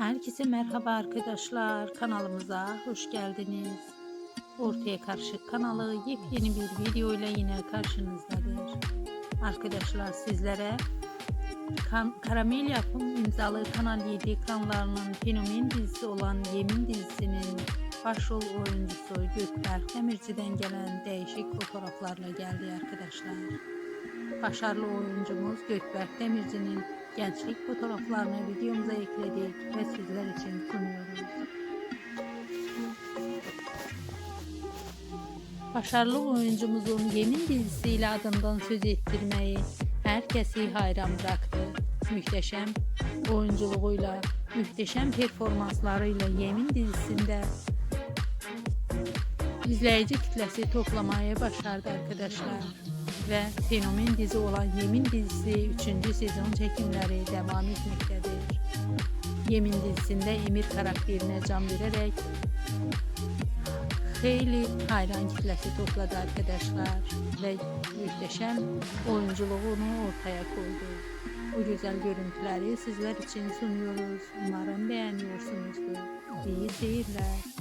Herkese merhaba arkadaşlar. Kanalımıza hoş geldiniz. Ortaya Karışık kanalı yepyeni bir video ile yine karşınızdadır. Arkadaşlar sizlere kan Karamel Yapım imzalı Kanal 7 ekranlarının fenomen dizisi olan Yemin dizisinin başrol oyuncusu Gökberk Demirci'den gelen değişik fotoğraflarla geldi arkadaşlar. Başarılı oyuncumuz Gökberk Demirci'nin gençlik fotoğraflarını videomuza ekledik ve sizler için sunuyoruz. Başarılı oyuncumuzun Yemin dizisiyle adından söz ettirmeyi herkesi hayran bıraktı. Mühteşem oyunculuğuyla, mühteşem performanslarıyla Yemin dizisinde izleyici kitlesi toplamayı başardı arkadaşlar. Ve fenomen dizi olan Yemin dizisi 3. sezon çekimleri devam etmektedir. Yemin dizisinde Emir karakterine can vererek hayli hayran kitlesi topladı arkadaşlar ve muhteşem oyunculuğunu ortaya koydu. Bu güzel görüntüleri sizler için sunuyoruz. Umarım beğeniyorsunuzdur. İyi seyirler.